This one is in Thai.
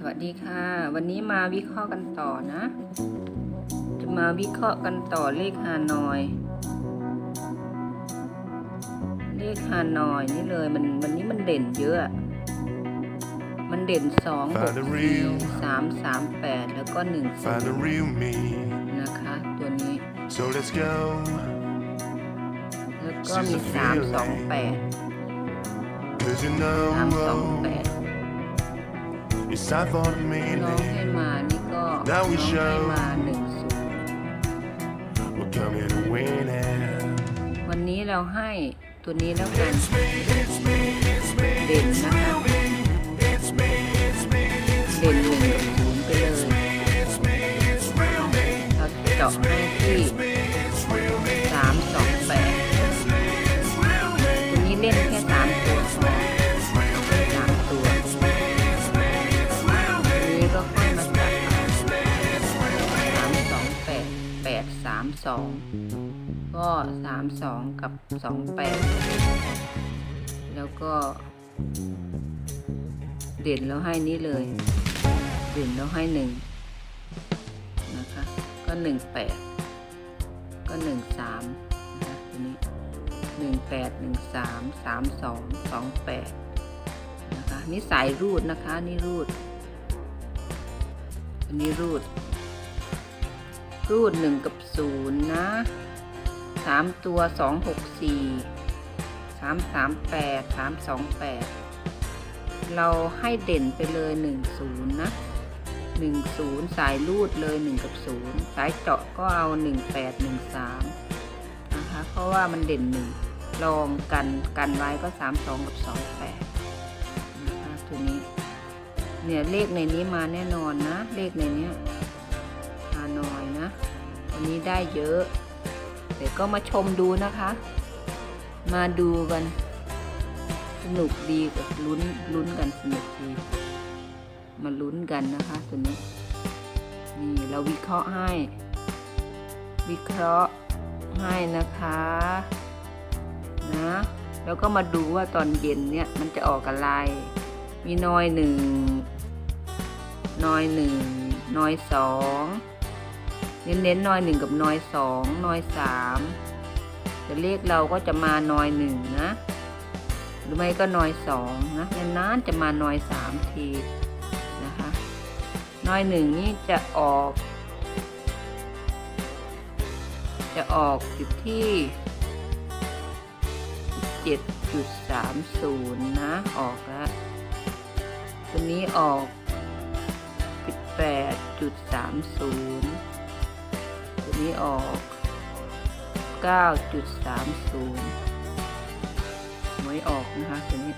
สวัสดีค่ะ วันนี้มาวิเคราะห์กันต่อนะ จะมาวิเคราะห์กันต่อเลขฮานอย เลขฮานอยนี่เลยมันวันนี้มันเด่นเยอะ มันเด่นสองหกสี่สามสามแปดแล้วก็หนึ่ง Find the real me. นะคะตัวนี้ So let's go. แล้วก็มีสามสองแปด Cause you สามสองแป know ด it's time for the น้องให้ meaning. มานี่ก็น้องให้มาหนึ่งศูนย์ We're coming to win it. วันนี้เราให้ตัวนี้แล้วกันเด่นนะคะเด่นหนึ่งกับศูนย์ไปเลยเราเจาะให้ 2 ก็ 3 2 กับ 28 แล้วก็ เด่นแล้วให้นี่เลย เด่นแล้วให้ 1 นะคะ ก็ 18 ก็ 13นะคะทีนี้ 18 13 32 28 นะคะ นี่สายรูดนะคะ นี่รูด อันนี้รูด รูดหนึ่งกับศูนย์นะสามตัวสองหกสี่สามสามแปดสามสองแปดเราให้เด่นไปเลย 10 นะ 10 สายรูดเลย 1 กับ 0 สายเจาะก็เอา 18 13 นะคะ เพราะว่ามันเด่น 1 ลองกันกันไว้ก็ 32 กับ 28 นะคะ ตัวนี้ เนี่ย เลขในนี้มาแน่นอนนะ เลขในนี้าหน่อยนะ วันนี้ได้เยอะ เดี๋ยวก็มาชมดูนะคะ มาดูกัน สนุกดีกับลุ้นลุ้นกันสนุกดี มาลุ้นกันนะคะตัวนี้ นี่เราวิเคราะห์ให้ วิเคราะห์ให้นะคะนะแล้วก็มาดูว่าตอนเย็นเนี่ยมันจะออกอะไร มีน้อยหนึ่งน้อยหนึ่งน้อยสอง เน้นๆนอยหนึ่งกับนอยสองนอยสามแต่เลขเราก็จะมานอยหนึ่งนะ หรือไม่ก็นอยสองนะนานๆจะมานอยสามทีนะคะนอยหนึ่งนี่จะออก จะออกอยู่ที่7.30 นะ ออกแล้วตัวนี้ออก 18.30 นี้ออกเก้าจุดสามศูนย์หวยออกนะคะตัวนี้